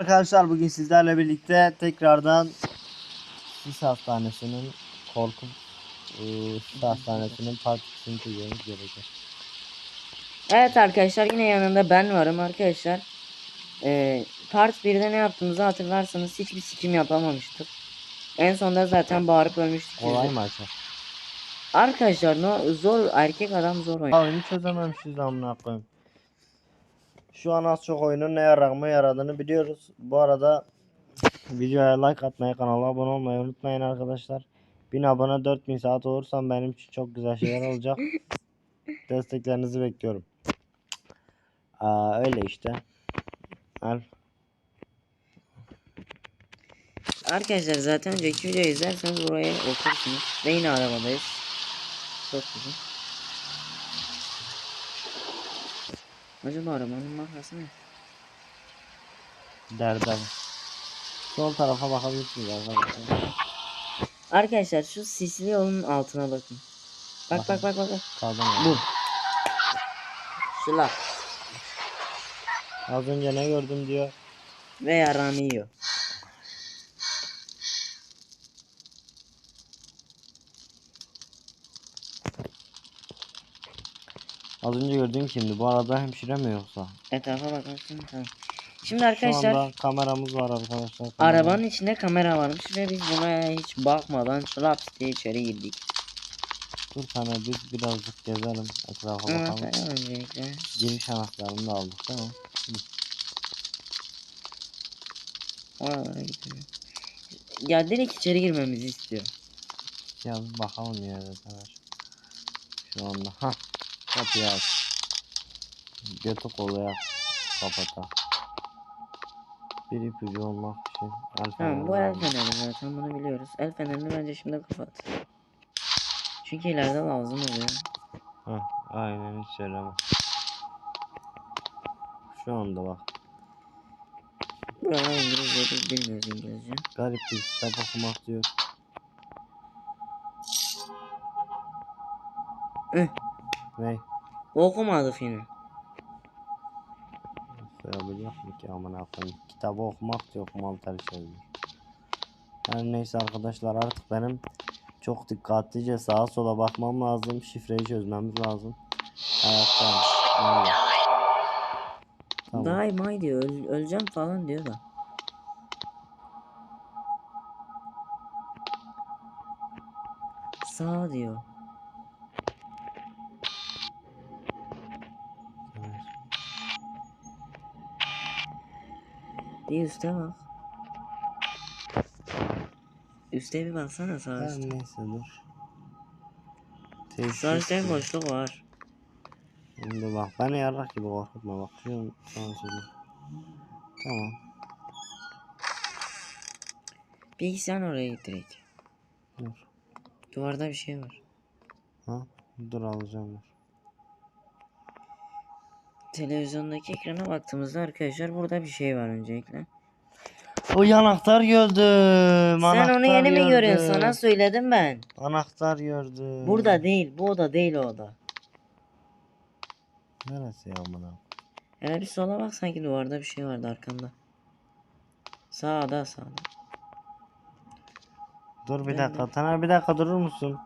Arkadaşlar bugün sizlerle birlikte tekrardan Sis Hastanesi'nin korku eee, Sis Hastanesi'nin part 2'sini çekiyoruz gerekir. Evet arkadaşlar yine yanında ben varım arkadaşlar. Ee, part 1'de ne yaptığımızı hatırlarsanız hiçbir sikim yapamamıştık. En sonunda zaten bağırıp ölmüştük. Kolay mı açar? Arkadaşlar no, zor erkek adam zor oynuyor. Oyunu çözememişiz amına koyayım. Şu an az çok oyunun ne yaramaya yaradığını biliyoruz. Bu arada videoya like atmayı, kanala abone olmayı unutmayın arkadaşlar. 1000 abone 4000 saat olursam benim için çok güzel şeyler olacak. Desteklerinizi bekliyorum. Aa, öyle işte. Al. Arkadaşlar zaten önceki videoyu izlerseniz buraya okursunuz. Ve yine arabadayız. Çok güzel. Acaba arabanın markası ne? Derdem. Sol tarafa bakabilirsiniz arkadaşlar. Arkadaşlar şu sisli yolun altına bakın. Bak bak bak bak. bak. Sağdan Bu. Şu laf. Az önce ne gördüm diyor. Ve yaranı yiyor. Az önce gördüğüm kimdi? Bu arada hemşire mi yoksa? Etrafa bakarsın tamam. Şimdi Şu arkadaşlar anda kameramız var arkadaşlar. arabanın içinde kamera varmış ve biz buna hiç bakmadan laps diye içeri girdik. Dur sana biz birazcık gezelim. Etrafa bakalım. tamam öncelikle. Giriş anahtarını da aldık değil mi? Oralara gidiyor. Ya direkt içeri girmemizi istiyor. Ya bakalım ya arkadaş. Şu anda. Ha. Kapıyı aç. Götü kolu yap. Kapata. Bir ipucu olmak için. El Tamam bu el feneri zaten bunu biliyoruz. El fenerini bence şimdi kapat. Çünkü ileride lazım oluyor. Heh, aynen hiç söyleme. Şu anda bak. Buralar İngilizce biz bilmiyoruz İngilizce. Garip bir kitap okumak diyor. Üh, Ne? Okumadık yine. Sayabiliyor mu ki aman koyayım. Kitabı okumak okumalı ters yazıyor. Her neyse arkadaşlar artık benim çok dikkatlice sağa sola bakmam lazım. Şifreyi çözmemiz lazım. Hayatta. Nerede? Tamam. Die my diyor. öl- öleceğim falan diyor da. Sağ diyor. Bir üste bak. Üste bir baksana sağ üstte. neyse dur. Sağ Teşhis üstte boşluk var. Şimdi bak beni yarrak gibi korkutma bak. Şu sana söyleyeyim. Tamam. Bilgisayar oraya git direkt. Dur. Duvarda bir şey var. Ha? Dur alacağım dur. Televizyondaki ekrana baktığımızda arkadaşlar burada bir şey var öncelikle. O anahtar gördüm. Sen onu yeni mi görüyorsun? Sana gördüm. söyledim ben. Anahtar gördüm. Burada değil. Bu oda değil o oda. Neresi ya amına? Hele bir sola bak sanki duvarda bir şey vardı arkanda. Sağda sağda. Dur bir Nerede? dakika. Taner bir dakika durur musun?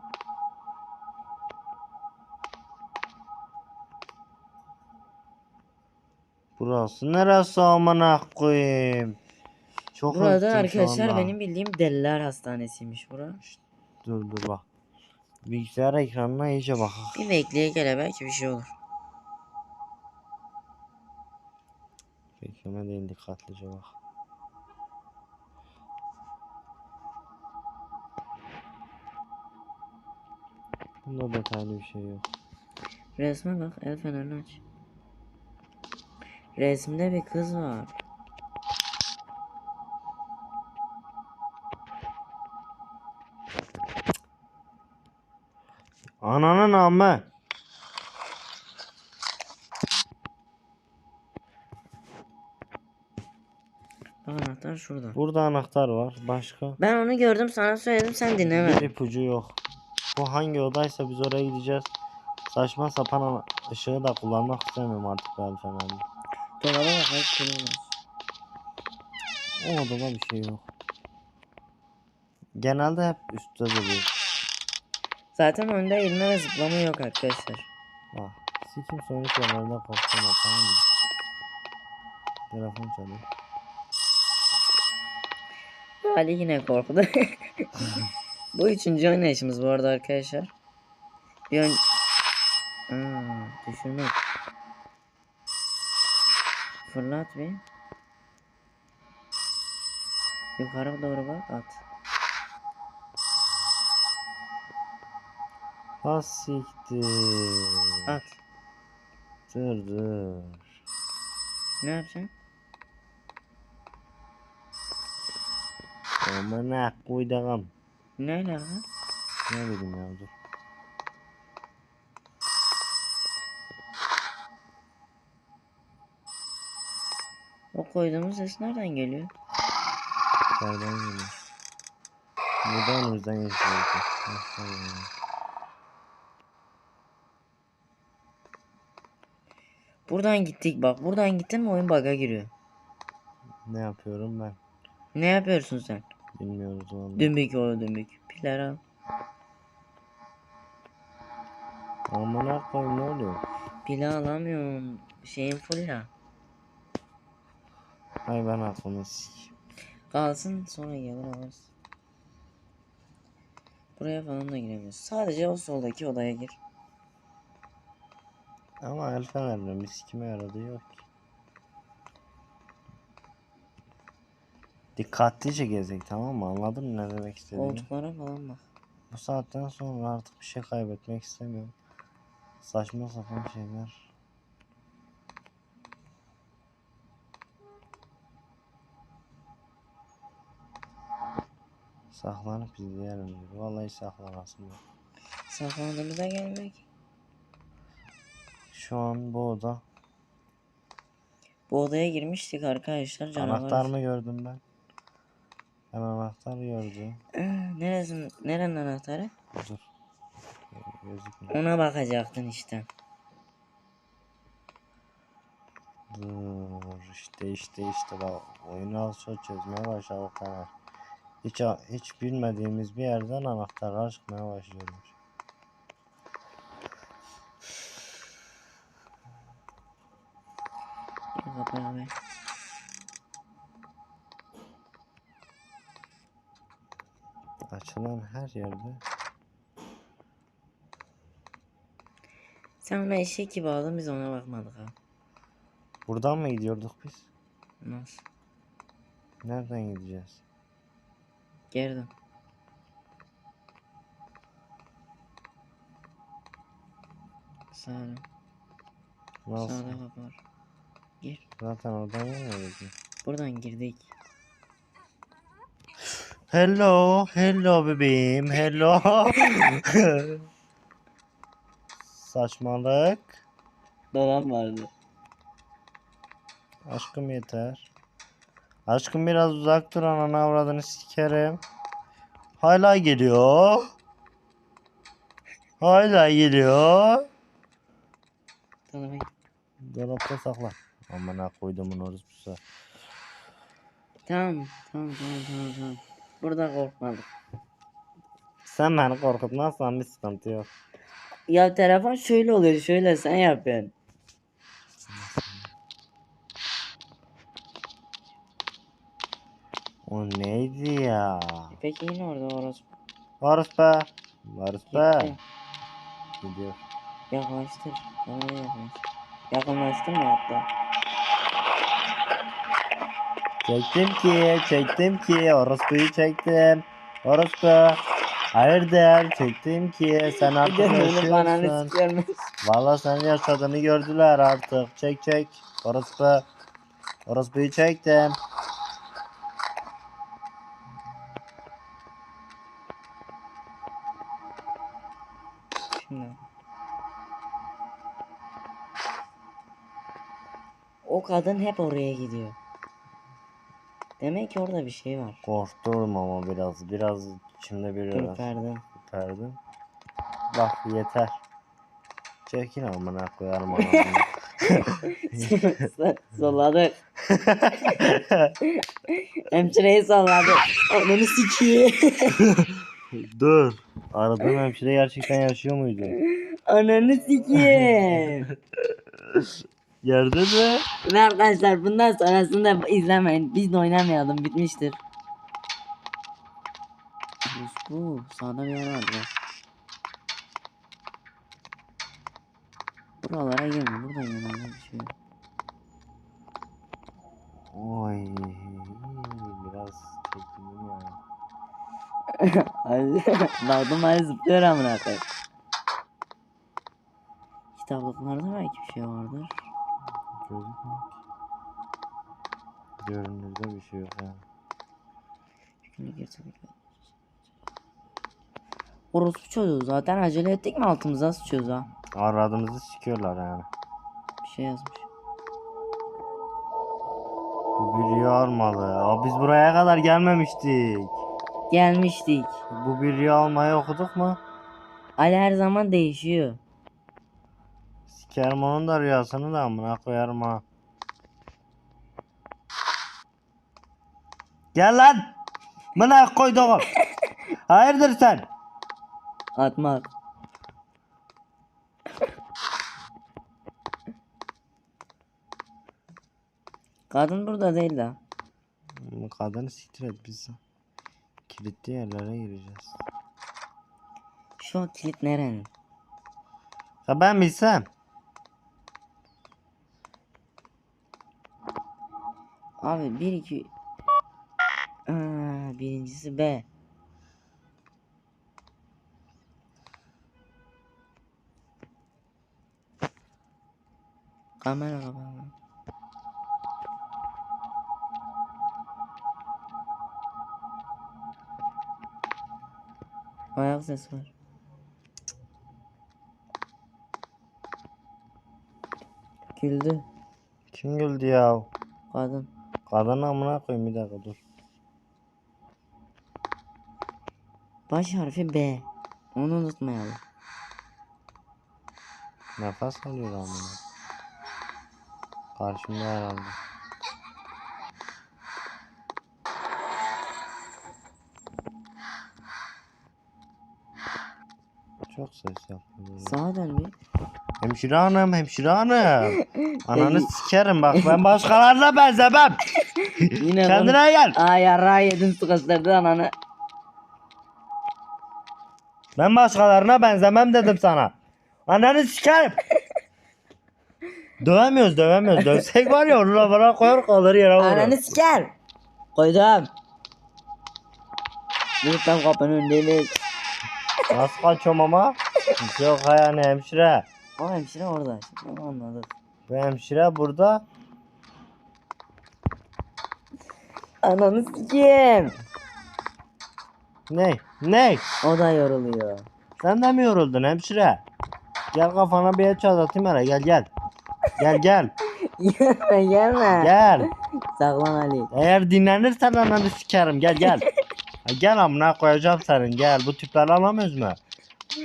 Burası neresi amına koyayım? Çok Burada arkadaşlar benim bildiğim deliler hastanesiymiş bura. Dur dur bak. Bilgisayar ekranına iyice bak. Bir bekleye gele belki bir şey olur. Bekleme değil dikkatlice bak. Bunda detaylı bir şey yok. Resme bak el fenerini aç. Resimde bir kız var. Ananın amı. Bak anahtar şurada. Burada anahtar var. Başka? Ben onu gördüm sana söyledim sen Bir dinlemedin. ipucu yok. Bu hangi odaysa biz oraya gideceğiz. Saçma sapan ışığı da kullanmak istemiyorum artık ben fenerli. Dolaba bak belki kullanırız. O odada bir şey yok. Genelde hep üstte duruyor. Zaten oyunda eğilme ve zıplama yok arkadaşlar. Ah, sikim sonuç yerlerde korktum ya tamam mı? Telefon çalıyor. Ali yine korktu. bu üçüncü oynayışımız bu arada arkadaşlar. Bir ön... Aa, düşürmek. Fırlat bir. Yukarı doğru bak at. Ha siktir. At. Dur dur. Ne yapacaksın? Amına koydağım. Ne alaka? Ne bileyim ya dur. Koyduğumuz ses nereden geliyor? İçeriden geliyor. Buradan önümüzden geçiyor. Buradan gittik bak. Buradan gittin mi oyun bug'a giriyor. Ne yapıyorum ben? Ne yapıyorsun sen? Bilmiyoruz vallahi. Dümbük oğlu dümbük. Piler al. Amına koyayım ne oluyor? Pili alamıyorum. Şeyin full ya. Ay ben aklımı sik. Kalsın sonra gelir alırız. Buraya falan da giremiyoruz. Sadece o soldaki odaya gir. Ama el fenerinin bir sikime yaradığı yok ki. Dikkatlice gezek tamam mı? Anladın mı ne demek istediğimi? Koltuklara falan bak. Bu saatten sonra artık bir şey kaybetmek istemiyorum. Saçma sapan şeyler. Saklanıp izleyelim. Vallahi saklanasım yok. Saklandığımıza gelmek. Şu an bu oda. Bu odaya girmiştik arkadaşlar canavar. Anahtar mı gördüm ben? Ben anahtar gördüm. Aa, Neresin, nerenin anahtarı? Dur. Gözükmüyor. Ona bakacaktın işte. Dur işte işte işte bak oyunu az çok çözmeye başladık hemen. Hiç, hiç bilmediğimiz bir yerden anahtarlar çıkmaya başlıyormuş. Kapı abi. Açılan her yerde Sen ona eşek gibi aldın biz ona bakmadık ha. buradan mı gidiyorduk biz? Nasıl? Nereden gideceğiz? Geri dön. Sağa dön. Nasıl? Sağda kapı var. Gir. Zaten oradan gelmedik mi? Buradan girdik. Hello, hello bebeğim, hello. Saçmalık. Dolap vardı. Aşkım yeter. Aşkım biraz uzak dur ananı avradını sikerim. Hala geliyor. Hala geliyor. Dolapta sakla. Amına koydumun orospusu. Tamam, tamam, tamam, tamam, tamam. Burada korkmadık. Sen beni korkutmazsan bir sıkıntı yok. Ya telefon şöyle oluyor, şöyle sen yapıyorsun. O neydi ya? Peki yine orada orası. Varus be. Varus be. Gidiyor. Yaklaştır. Kamerayı yaklaştır. Yakınlaştırma hatta. Çektim ki, çektim ki, orospuyu çektim. Orospu. Hayırdır, çektim ki, sen artık yaşıyorsun. Valla senin yaşadığını gördüler artık. Çek çek. Orospu. Orospuyu çektim. Şimdi. O kadın hep oraya gidiyor. Demek ki orada bir şey var. Korktum ama biraz. Biraz içimde bir biraz Ürperdim. ürperdim. Bak yeter. Çekin amına koyarım anasını. Solladık. Hemşireyi salladı. Ananı sikiyim. Dur. Aradığın hemşire gerçekten yaşıyor muydu? Ananı sikiyim. Yerde mi? Ve arkadaşlar bundan sonrasında izlemeyin. Biz de oynamayalım bitmiştir. Bu sağda bir yer var ya. Buralara girme. Burada girme. Bir şey. Oy. Biraz. Hadi. Baktım hadi zıplıyor amına koyayım. Kitaplıklarda belki bir şey vardır. Görünürde bir şey yok ya. Şimdi getirdik. Orospu çocuğu zaten acele ettik mi altımıza sıçıyoruz ha. Aradığımızı sikiyorlar yani. Bir şey yazmış. Bu bir rüya olmalı. Aa, biz buraya kadar gelmemiştik. Gelmiştik. Bu bir rüya olmayı okuduk mu? Ali her zaman değişiyor. Sikerim onun da rüyasını da amına koyarım ha. Gel lan. Bana koyduğum. Hayırdır sen? Atmak. Kadın burada değil de. Bu Kadını siktir et biz. Kilitli yerlere gireceğiz. Şu an kilit nerenin? Ya ben bilsem. Abi 1 2 Aa, birincisi B. Kamera kapalı. Ayak sesi var. Güldü. Kim güldü ya? Kadın. Kadın amına koyayım bir dakika dur. Baş harfi B. Onu unutmayalım. Nefes alıyor amına. Karşımda herhalde. Ses yapıyor. Sağa dön bir. Hemşire hanım, hemşire hanım. Ananı sikerim bak ben başkalarına benzemem. Yine Kendine gel. Aa yarrağı yedin sıkıştırdı ananı. Ben başkalarına benzemem dedim sana. Ananı sikerim. dövemiyoruz dövemiyoruz. Dövsek var ya onu bana koyar kalır yere vurur. Ananı siker. Koydum. Bir tam kapının önündeyiz. Nasıl kaçıyorum ama? Yok yani hemşire. O hemşire orada. Şimdi onu anladık. Bu hemşire burada. Ananı sikeyim. Ne? Ne? O da yoruluyor. Sen de mi yoruldun hemşire? Gel kafana bir et atayım hele gel gel. Gel gel. gelme gelme. Gel. Saklan Ali. Eğer dinlenirsen ananı sikerim gel gel. Ha, gel amına koyacağım senin gel. Bu tüpleri alamıyoruz mu?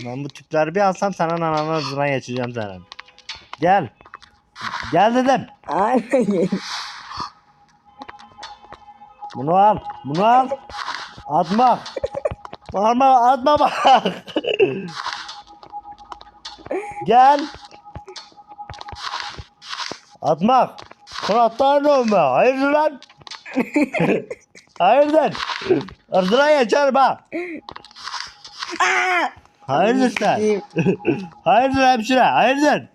Ben bu tüpleri bir alsam senin ananın hızına geçeceğim senin. Gel. Gel dedim. Ay. Bunu al. Bunu al. Atma. Atma atma bak. Gel. Atmak. Kanatlar ne olma? Hayırdır lan? Hayırdır? Ardına geçerim ha. Hayırdır sen? Hayırdır hemşire? Hayırdır?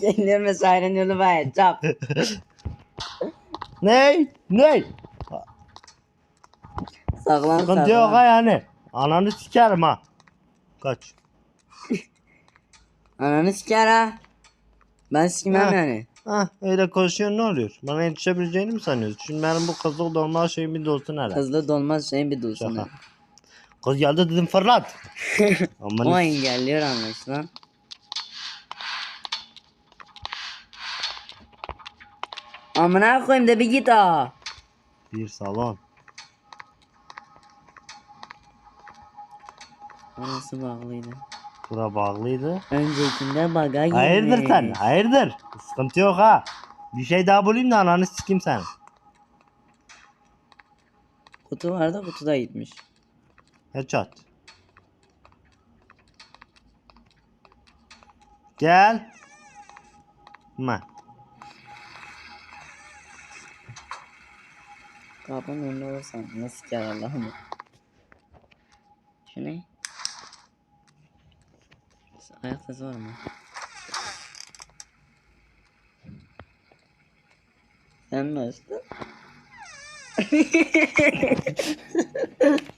geliyorum ve şairin yolu bayağı çap. Ne? Ne? Saklan Sıkıntı yok ha saklan. yani. Ananı sikerim ha. Kaç. Ananı siker ha. Ben sikmem Ha. yani. Ha öyle konuşuyorsun ne oluyor? Bana yetişebileceğini mi sanıyorsun? Şimdi benim bu kızıl dolma şeyin bir dolsun hele. Hızlı dolmaz şeyin bir dursun. Şaka. Kız geldi dedim fırlat. Aman O engelliyor anlaşılan. Amına koyayım da bir git ha. bir salon. Orası bağlıydı. Bura bağlıydı. Öncekinde baga girmiş. Hayırdır sen? Hayırdır? Sıkıntı yok ha. Bir şey daha bulayım da ananı sikeyim sen. Kutu vardı kutu da gitmiş. Headshot. Gel. Ma. Kapının önünde olursan nasıl siker Allah'ım. Şu ne? Ayak sesi var mı? Sen mi açtın?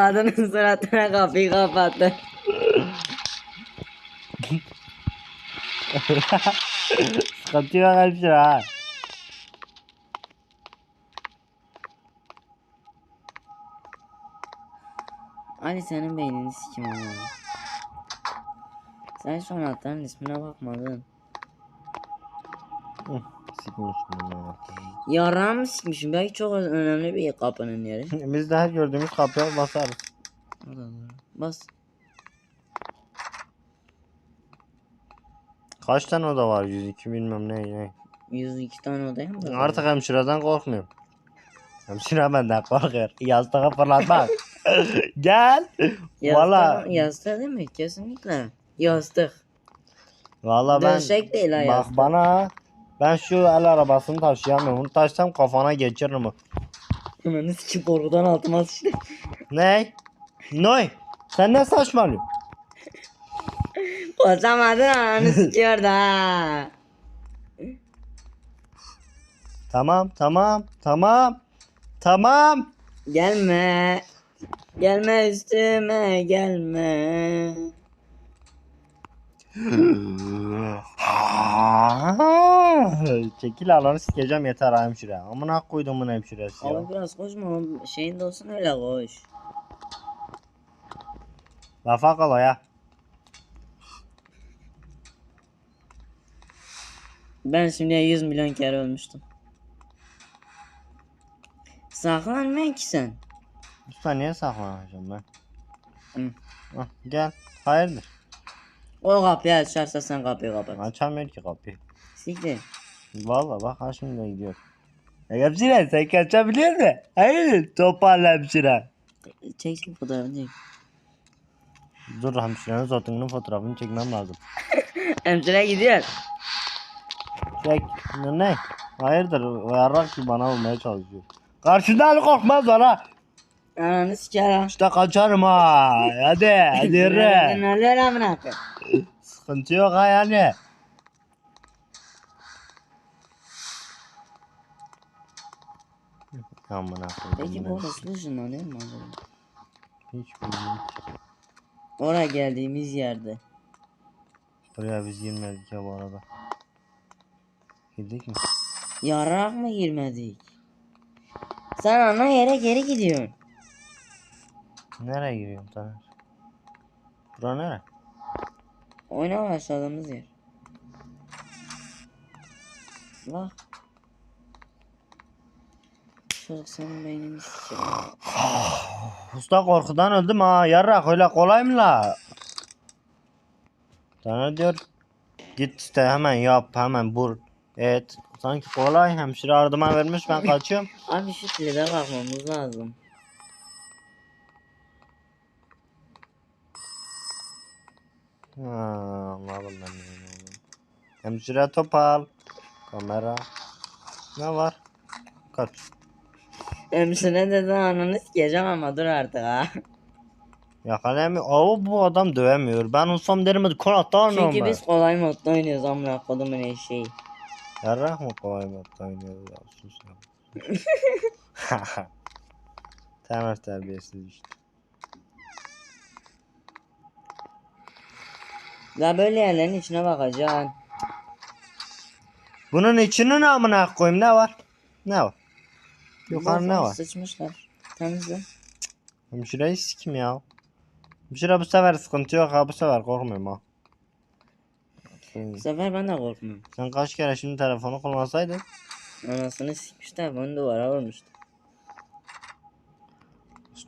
Kadının suratına kapıyı kapattı. Sıkıntı yok hemşire ha. Ali senin beynini sikim ama. Sen şu anahtarın ismine bakmadın. Hı, Sikmiş bunu. Yaram sikmişim. Belki çok önemli bir kapının yeri. Biz de her gördüğümüz kapıya basarız. Bas. Kaç tane oda var? 102 bilmem ne ne. 102 tane odaya mı? Artık hemşireden korkmuyorum. Hemşire benden korkuyor. Yastığı fırlatmak. Gel. Valla. Yastık, yastık değil mi? Kesinlikle. Yastık. Valla ben. Döşek değil ha Bak yastık. bana. Ben şu el arabasını taşıyamıyorum. Onu taşsam kafana geçiririm. o. Ananı sikim korkudan altıma sıçtı. Ne? Noy. Sen ne saçmalıyorsun? Kocamadın ananı sikiyordu ha. Tamam tamam tamam. Tamam. Gelme. Gelme üstüme gelme. Çekil alanı sikeceğim yeter hemşire. Amına koydum bunu hemşiresi ya. Abi biraz koşma şeyin de olsun öyle koş. Lafa kal o ya. Ben şimdiye 100 milyon kere ölmüştüm. Saklanmayın ki sen. Usta niye saklanacağım ben? Hı. Ah, gel. Hayırdır? O kapıyı açarsa sen kapıyı kapat. Açamıyor ki kapıyı. Siktir. Valla bak ha şimdi gidiyor. Ya hemşire sen kaçabiliyor musun? Hayır toparla hemşire. Çeksin fotoğrafını çek. Dur hemşirenin zatının fotoğrafını çekmem lazım. Hemşire gidiyor. Çek. Ne? Hayırdır? Yarrak ki bana olmaya çalışıyor. Karşından korkmaz bana. Ananı siker ha. İşte kaçarım ha. Hadi hadi yürü. Neler amına koyayım. Sıkıntı yok ha yani. Amına koydum. Peki bu nasıl ışınlanıyor mu acaba? Hiç bilmiyorum. Oraya geldiğimiz yerde. Buraya biz girmedik ya bu arada. Girdik mi? Yarak mı girmedik? Sen ana yere geri gidiyorsun. Nereye giriyorum Taner? Bura nere? Oyna başladığımız yer. Bak. Çocuk senin beynini sikerim. Usta korkudan öldüm ha. Yarrak öyle kolay mı la? Taner diyor. Git işte hemen yap hemen bur. Et. Sanki kolay hemşire ardıma vermiş ben kaçıyorum. Abi şu kilide kalkmamız lazım. Ha, anladım ben. Hemşire topal. Kamera. Ne var? Kaç. Hemşire dedi ananı sikeceğim ama dur artık ha. Yakalayamıyor. Aa bu adam dövemiyor. Ben olsam derim hadi konakta oynuyorum Çünkü ben. biz kolay modda oynuyoruz amına kodumun eşeği. Yarrak mı kolay mı oynuyor ya sus ya. Temel terbiyesiz işte. Ya böyle yerlerin içine bakacaksın. Bunun içinin amına koyayım ne var? Ne var? Yukarı ne var? Sıçmışlar. Temizle. Hemşireyi sikim ya. Hemşire bu sefer sıkıntı yok ha bu sefer korkmuyorum ha. Bu sefer ben de korkmuyorum. Sen kaç kere şimdi telefonu kullansaydın? Anasını sikmişler bunu duvara vurmuştu.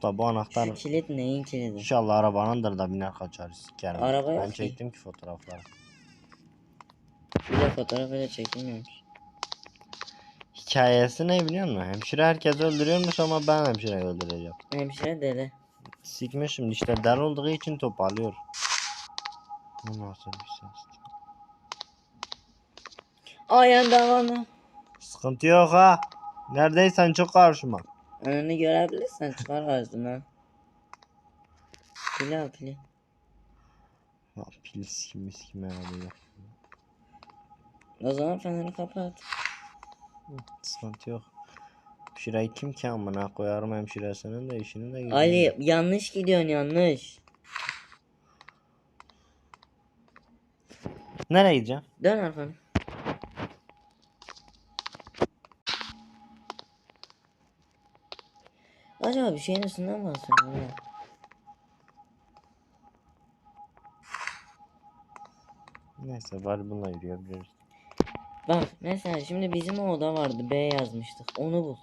Usta bu anahtar Şu kilit neyin kilidi? inşallah arabanındır da biner kaçarız sikerim. Araba ben yok ki. çektim ki fotoğrafları. Şurada fotoğraf öyle çekilmiyormuş. Hikayesi ne biliyor musun? Hemşire herkes öldürüyormuş ama ben hemşireyi öldüreceğim. Hemşire deli. Sikmişim işte der olduğu için top alıyor. Bu nasıl bir ses? Ayağın devamlı. Sıkıntı yok ha. Neredeysen çok karşıma. Önünü görebilirsen çıkar karşına. Pili al pili. Ya pil sikim sikim herhalde yok. O zaman feneri kapat. Sıkıntı yok. Hemşireyi kim ki amına koyarım hemşiresinin de işini de görüyorum. Ali yanlış gidiyorsun yanlış. Nereye gideceğim? Dön arkanı. Acaba bir şeyin üstünden mi basıyorum ya? Neyse bari bununla yürüyebiliriz. Bak mesela şimdi bizim o oda vardı B yazmıştık onu bul.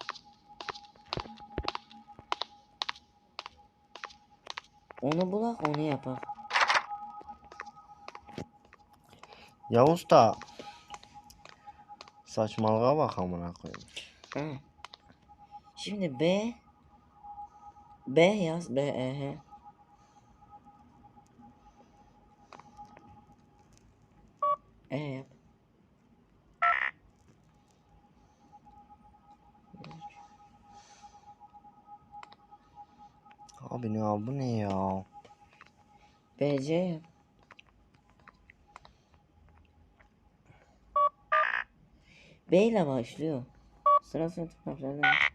Onu bulak onu yapak. Yavuz da saçmalığa bak amına koyayım. Ha. Şimdi B B yaz B E H. E yap. Abi ne ya bu ne ya? B C yap. B ile başlıyor. Sıra sıra tıklarlardan.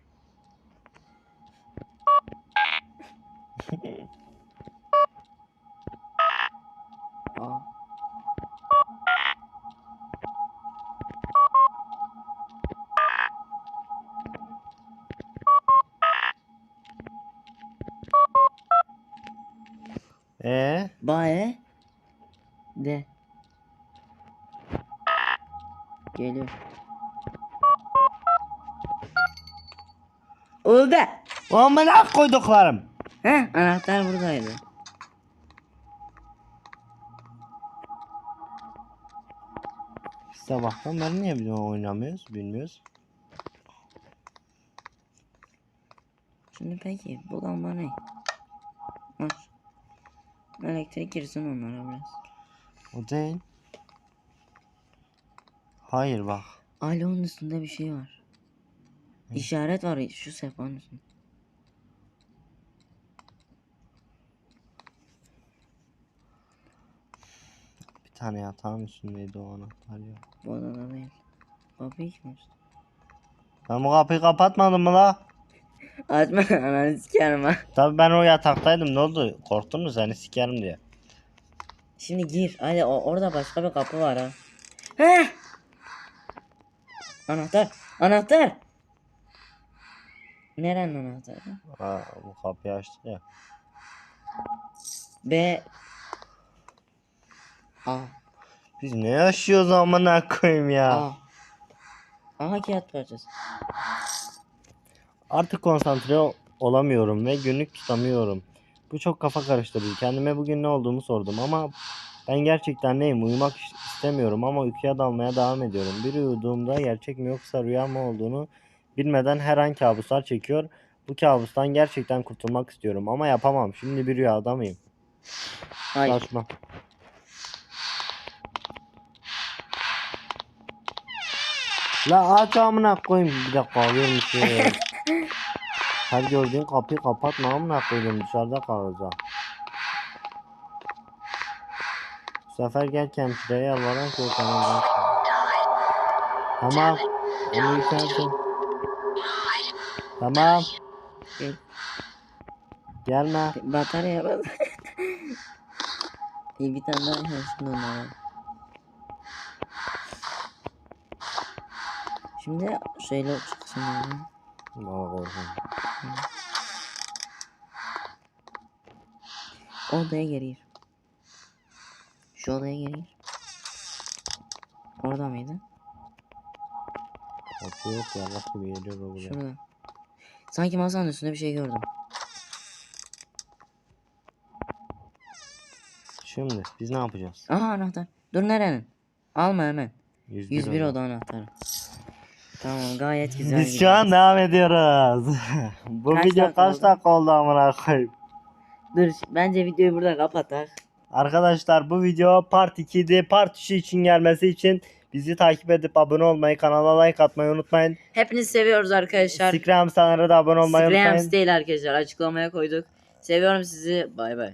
Oldu. amına koyduklarım. He anahtar buradaydı. Sabahtan beri niye bir oynamıyoruz bilmiyoruz. Şimdi peki bu lamba ne? Aç. Elektrik girsin onlara biraz. O değil. Hayır bak. Alo'nun üstünde bir şey var. İşaret var şu sehpanın üstünde. Bir tane yatağın üstündeydi o anahtar ya. Bu odada değil. Kapıyı kim açtı? Ben bu kapıyı kapatmadım mı la? Açma ananı sikerim ha. Tabii ben o yataktaydım ne oldu? Korktun mu seni sikerim diye. Şimdi gir. Hadi o, orada başka bir kapı var ha. Heh. Anahtar. Anahtar. Nerenin anahtarı? Aa, bu kapıyı açtık ya. B. A. Biz ne yaşıyoruz amına koyayım ya. A. Aha kağıt parçası. Artık konsantre ol- olamıyorum ve günlük tutamıyorum. Bu çok kafa karıştırıcı. Kendime bugün ne olduğumu sordum ama ben gerçekten neyim? Uyumak is- istemiyorum ama uykuya dalmaya devam ediyorum. Bir uyuduğumda gerçek mi yoksa rüya mı olduğunu bilmeden her an kabuslar çekiyor. Bu kabustan gerçekten kurtulmak istiyorum ama yapamam. Şimdi bir rüyada mıyım? Hayır. Saçma. La aç amına koyayım. Bir dakika alıyormuş. ya. Her gördüğün kapıyı kapatma amına koyayım dışarıda kalacak. Sefer gel o sana bak. Tamam. Onu yükseltin. Tamam. Gel. Gelme. Batarya bas. İyi bir tane daha yazsın onlara. Şimdi şöyle çıksın yani. Valla korkunç. Odaya gir. Şu odaya gir. Orada mıydı? Kapı yok ya. Bak gibi geliyor bu. Şurada. Sanki masanın üstünde bir şey gördüm. Şimdi biz ne yapacağız? Aha anahtar. Dur nerenin? Alma hemen. 101, 101 oda. anahtarı. Tamam gayet güzel. Biz şu an devam ediyoruz. Bu Kaç video kaç dakika oldu amına koyayım. Dur bence videoyu burada kapatak. Arkadaşlar bu video part 2'di. Part 3 için gelmesi için bizi takip edip abone olmayı, kanala like atmayı unutmayın. Hepinizi seviyoruz arkadaşlar. Scram sanırı da abone olmayı Scrams unutmayın. değil arkadaşlar açıklamaya koyduk. Seviyorum sizi. Bay bay.